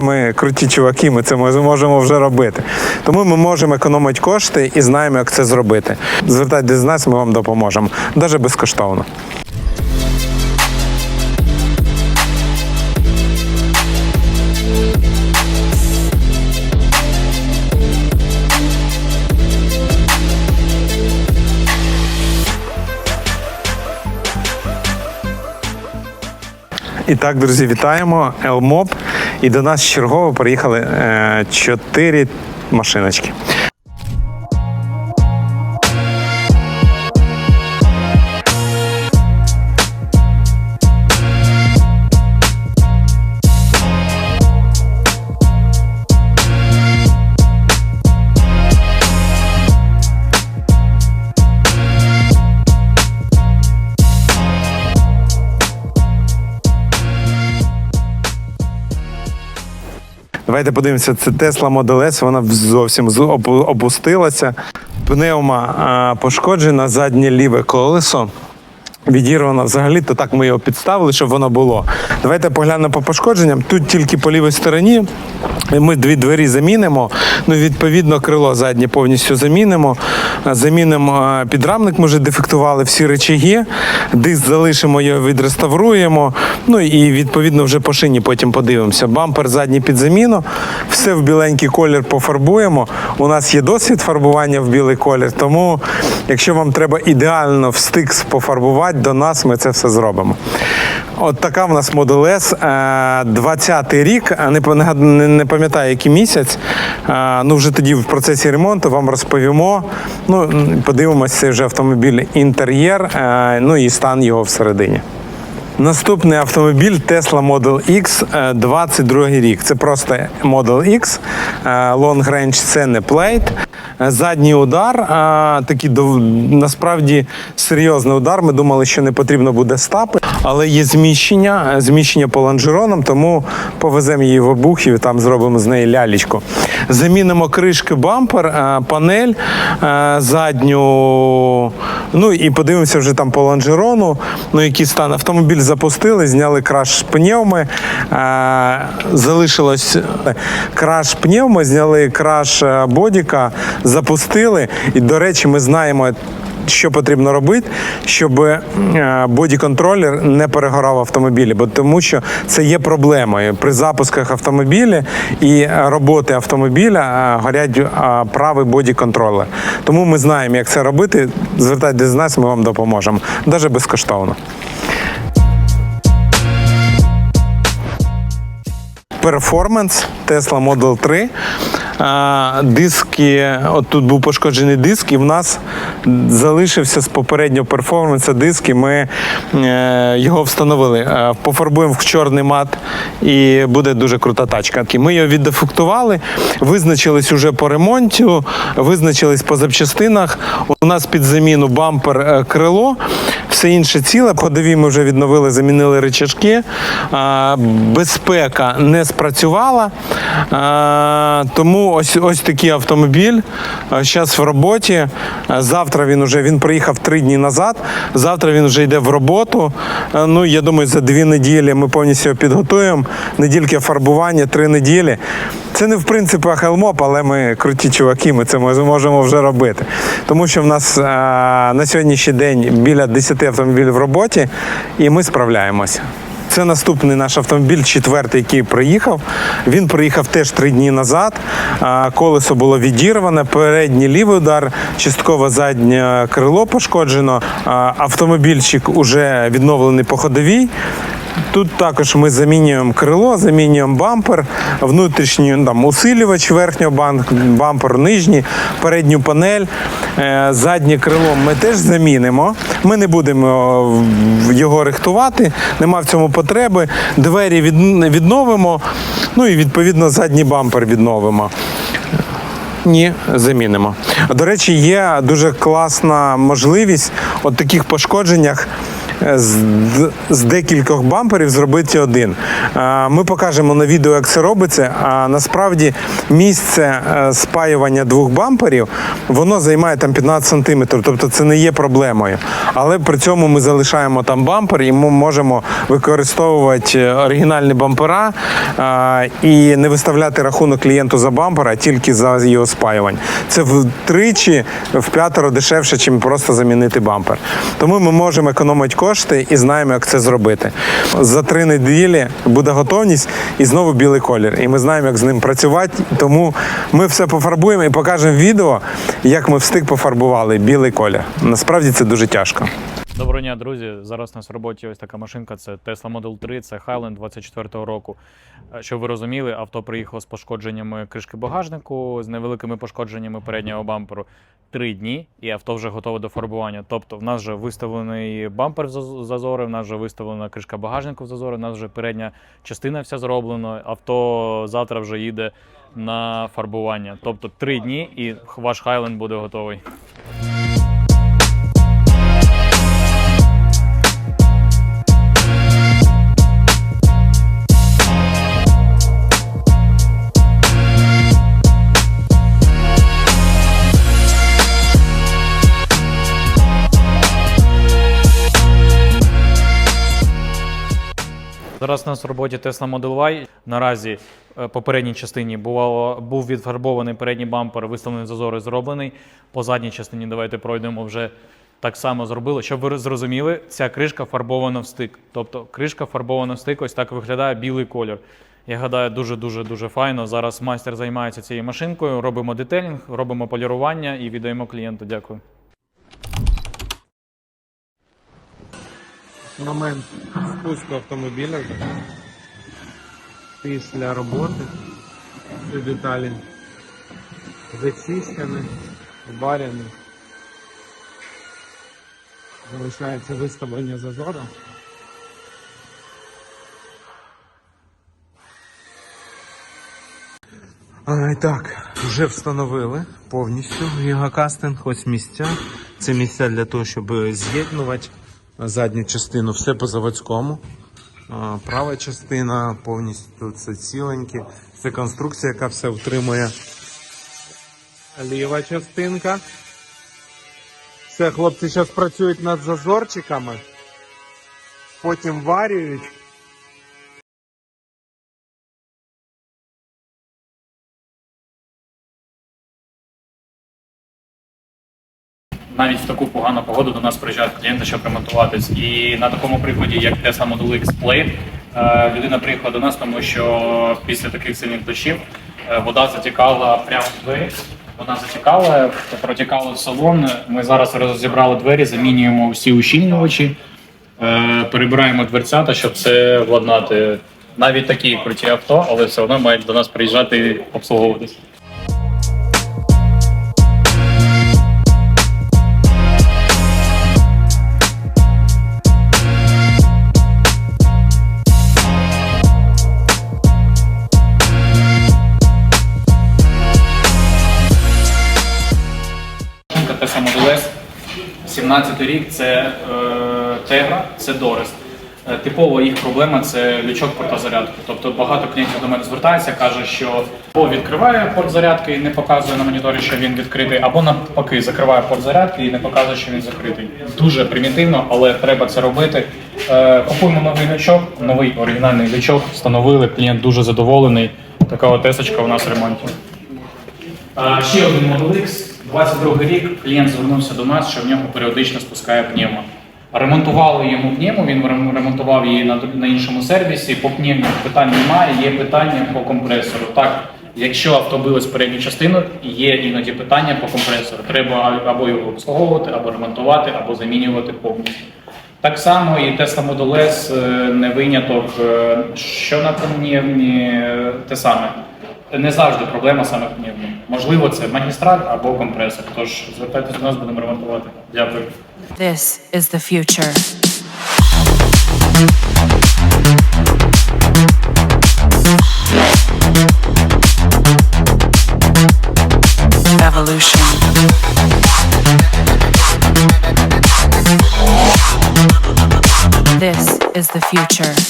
Ми круті чуваки, ми це можемо вже робити. Тому ми можемо економити кошти і знаємо, як це зробити. Звертайтесь з нас, ми вам допоможемо, навіть безкоштовно. І так, друзі, вітаємо Елмоп. І до нас чергово приїхали е, чотири машиночки. Давайте подивимося, це Tesla Model S, вона зовсім опустилася. Пневма пошкоджена, заднє ліве колесо. Відірвано взагалі, то так ми його підставили, щоб воно було. Давайте поглянемо по пошкодженням. Тут тільки по лівій стороні. Ми дві двері замінимо. Ну, відповідно, крило заднє повністю замінимо. Замінимо підрамник, ми вже дефектували всі речаги. Диск залишимо його, відреставруємо. Ну і відповідно вже по шині потім подивимося. Бампер задній під заміну. Все в біленький колір пофарбуємо. У нас є досвід фарбування в білий колір, тому якщо вам треба ідеально в стикс пофарбувати, до нас ми це все зробимо. От така в нас Model S. Е, 20-й рік, е, не, пам'ятаю- який місяць. Е, Ну, вже тоді в процесі ремонту вам розповімо. Ну, подивимося, цей вже автомобіль інтер'єр, е, ну і стан його всередині. Наступний автомобіль Tesla Model X, е, 22 рік. Це просто Model X, е, Long Range це не плейт. Е, Задній удар, е, такий насправді серйозний удар. Ми думали, що не потрібно буде стапи, але є зміщення, зміщення по лонжеронам, тому повеземо її в обухів там зробимо з неї лялечку. Замінимо кришки бампер, е, панель е, задню. Ну і подивимося вже там по лонжерону. Ну, який стан. Автомобіль запустили, зняли краш пневми. Е, залишилось краш пневми, зняли краш бодіка, запустили. І, до речі, ми знаємо. Що потрібно робити, щоб е, боді-контролер не перегорав автомобілі, бо тому що це є проблемою при запусках автомобіля і роботи автомобіля е, горять е, правий боді-контролер. Тому ми знаємо, як це робити. Звертайтесь з нас, ми вам допоможемо, навіть безкоштовно. Перформанс Tesla Model 3. А, Диски, от тут був пошкоджений диск, і в нас залишився з попереднього перформанса диск, і ми е, його встановили. Е, Пофарбуємо в чорний мат, і буде дуже крута тачка. Ми його віддефектували, визначились уже по ремонту, визначились по запчастинах. У нас під заміну бампер е, крило, все інше ціле. Ходові ми вже відновили, замінили рычажки. А, Безпека не спрацювала. Тому ось ось такий автомобіль. Зараз в роботі. Завтра він уже він приїхав три дні назад. Завтра він вже йде в роботу. Ну я думаю, за дві неділі ми повністю його підготуємо. Недільки фарбування, три неділі. Це не в принципі хелмоп, але ми круті чуваки, ми це можемо вже робити. Тому що в нас на сьогоднішній день біля 10 автомобілів в роботі, і ми справляємося. Це наступний наш автомобіль, четвертий, який приїхав. Він приїхав теж три дні назад. Колесо було відірване, передній лівий удар, частково заднє крило пошкоджено. Автомобільчик уже відновлений по ходовій. Тут також ми замінюємо крило, замінюємо бампер, внутрішній ну, там, усилювач верхнього бам- бампер, нижній, передню панель, е, заднє крило ми теж замінимо. Ми не будемо його рихтувати, нема в цьому потреби. Двері відновимо, ну і відповідно задній бампер відновимо. Ні, замінимо. До речі, є дуже класна можливість от таких пошкодженнях е, з, з декількох бамперів зробити один. Е, Ми покажемо на відео, як це робиться. А насправді місце е, спаювання двох бамперів воно займає там 15 сантиметрів, тобто це не є проблемою. Але при цьому ми залишаємо там бампер і ми можемо використовувати е, оригінальні бампера е, і не виставляти рахунок клієнту за бампер, а тільки за його спаювання. Це втричі, в п'ятеро дешевше, ніж просто замінити бампер. Тому ми можемо економити кошти і знаємо, як це зробити. За три неділі буде готовність і знову білий колір. І ми знаємо, як з ним працювати. Тому ми все пофарбуємо і покажемо відео, як ми встиг пофарбували білий колір. Насправді це дуже тяжко. Доброго дня, друзі. Зараз у нас в роботі ось така машинка. Це Tesla Model 3, це Highland 24-го року. Е, Щоб ви розуміли, авто приїхало з пошкодженнями кришки багажнику, з невеликими пошкодженнями переднього бамперу. Три дні, і авто вже готове до фарбування. Тобто, в нас вже виставлений бампер в зазори, в нас вже виставлена кришка багажнику в зазори, в нас вже передня частина вся зроблена. Авто завтра вже їде на фарбування. Тобто три дні, і ваш Highland буде готовий. Зараз у нас в роботі Tesla Model Y. Наразі е, по передній частині бувало, був відфарбований передній бампер, виставлений зазори зроблений. По задній частині давайте пройдемо вже так само зробили. Щоб ви зрозуміли, ця кришка фарбована в стик. Тобто кришка фарбована в стик, ось так виглядає білий колір. Я гадаю, дуже-дуже дуже файно. Зараз майстер займається цією машинкою, робимо детелінг, робимо полірування і віддаємо клієнту. Дякую. Момент спуску автомобіля після роботи ці деталі зачищені, варені. Залишається виставлення зазору. А, так, вже встановили повністю гігакастинг, ось місця. Це місця для того, щоб з'єднувати задню частину, все по заводському. Права частина повністю це ціленьке. Це конструкція, яка все втримує. Ліва частинка. Все, хлопці зараз працюють над зазорчиками. Потім варюють. Навіть в таку погану погоду до нас приїжджають клієнти, щоб ремонтуватись. І на такому прикладі, як Tesla Model X Play, е, людина приїхала до нас, тому що після таких сильних дощів е, вода затікала прямо в двері. Вона затікала, протікала в салон. Ми зараз розібрали двері, замінюємо всі ущільнювачі, е, перебираємо дверцята, щоб це владнати. Навіть такі круті авто, але все одно мають до нас приїжджати і обслуговуватись. S, 17 рік це е, Tegra, це Doris. Е, Типова їх проблема це лючок порта зарядки. Тобто багато клієнтів до мене звертається, каже, що або відкриває порт зарядки і не показує на моніторі, що він відкритий, або навпаки закриває порт зарядки і не показує, що він закритий. Дуже примітивно, але треба це робити. Е, Купуємо новий лючок, новий оригінальний лючок, встановили. Клієнт дуже задоволений. Така от тесочка у нас в ремонті. Ще один Model X, 22 рік. Клієнт звернувся до нас, що в нього періодично спускає пневмо. Ремонтували йому пневму, він ремонтував її на, на іншому сервісі. По пневмі питань немає, є питання по компресору. Так, якщо авто билось передню частину, є іноді питання по компресору. Треба або його обслуговувати, або ремонтувати, або замінювати повністю. Так само і Tesla Model S е, не виняток. Е, Що на пневмі, е, те саме. Не завжди проблема саме в пневмі. Можливо, це магістрат або компресор. Тож звертайтеся до нас, будемо ремонтувати. Дякую. This is the future. Evolution. This is the future.